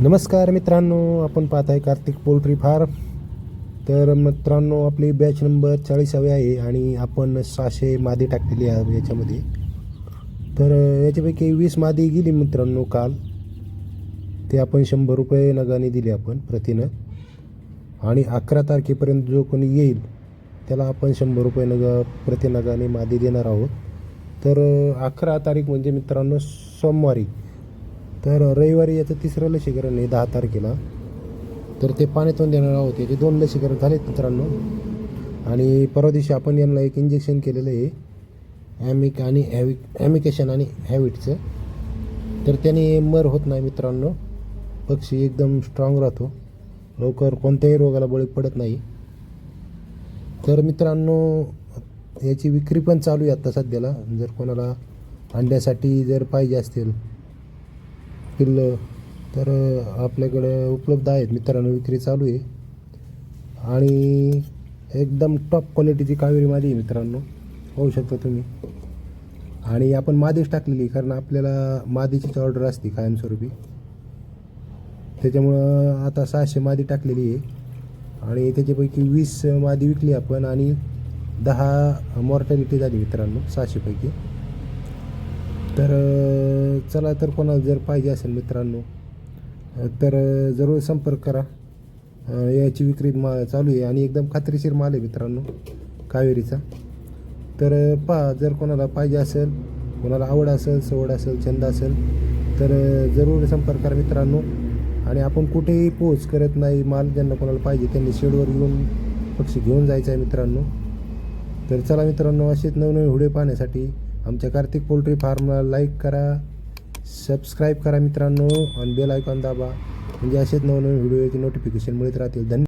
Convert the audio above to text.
नमस्कार मित्रांनो आपण पाहत आहे कार्तिक पोल्ट्री फार्म. तर मित्रांनो आपली बॅच नंबर चाळीसावी आहे आणि आपण सहाशे मादी टाकलेली आहे याच्यामध्ये. तर याच्यापैकी वीस मादी गेली मित्रांनो काल. ते आपण शंभर रुपये नगाने दिले आपण प्रतीनं आणि अकरा तारखेपर्यंत जो कोणी येईल त्याला आपण शंभर रुपये नग प्रति नगाने मादी देणार आहोत. तर अकरा तारीख म्हणजे मित्रांनो सोमवारी. तर रविवारी याचं तिसरं लसीकरण आहे दहा तारखेला. तर ते पाण्यातून देणार आहोत. याचे दोन लसीकरण झालेत मित्रांनो. आणि परवा दिवशी आपण यांना एक इंजेक्शन केलेलं आहे. ॲमिक आणि हॅविक ॲमिकेशन आणि हॅविटचं तर त्याने मर होत नाही मित्रांनो. पक्षी एकदम स्ट्रॉंग राहतो. लवकर कोणत्याही रोगाला बळी पडत नाही. तर मित्रांनो याची विक्री पण चालू आहे आत्ता सध्याला. जर कोणाला अंड्यासाठी जर पाहिजे असतील पिल्लं तर आपल्याकडे उपलब्ध आहेत. मित्रांनो विक्री चालू आहे. आणि एकदम टॉप क्वालिटीची कावेरी मादी आहे मित्रांनो. होऊ शकता तुम्ही. आणि आपण मादीच टाकलेली आहे, कारण आपल्याला मादीचीच ऑर्डर असते कायमस्वरूपी. त्याच्यामुळं आता सहाशे मादी टाकलेली आहे. आणि त्याच्यापैकी वीस मादी विकली आपण आणि दहा मॉर्टॅलिटी झाली मित्रांनो सहाशेपैकी. तर चला तर कोणाला जर पाहिजे असेल मित्रांनो तर जरूर संपर्क करा. याची विक्री मा चालू आहे आणि एकदम खात्रीशीर माल आहे मित्रांनो कावेरीचा. तर पहा जर कोणाला पाहिजे असेल कोणाला आवड असेल सवड असेल छंद असेल तर जरूर संपर्क करा मित्रांनो. आणि आपण कुठेही पोच करत नाही माल ज्यांना कोणाला पाहिजे त्यांनी शेडवर येऊन पक्षी घेऊन जायचं आहे मित्रांनो. तर चला मित्रांनो असेच नवनवीन व्हिडिओ पाहण्यासाठी आमच्या कार्तिक पोल्ट्री फार्मला लाईक करा सबस्क्राईब करा मित्रांनो आणि बेल आयकॉन दाबा. म्हणजे असेच नवनवीन व्हिडिओची नोटिफिकेशन मिळत राहतील. धन्यवाद.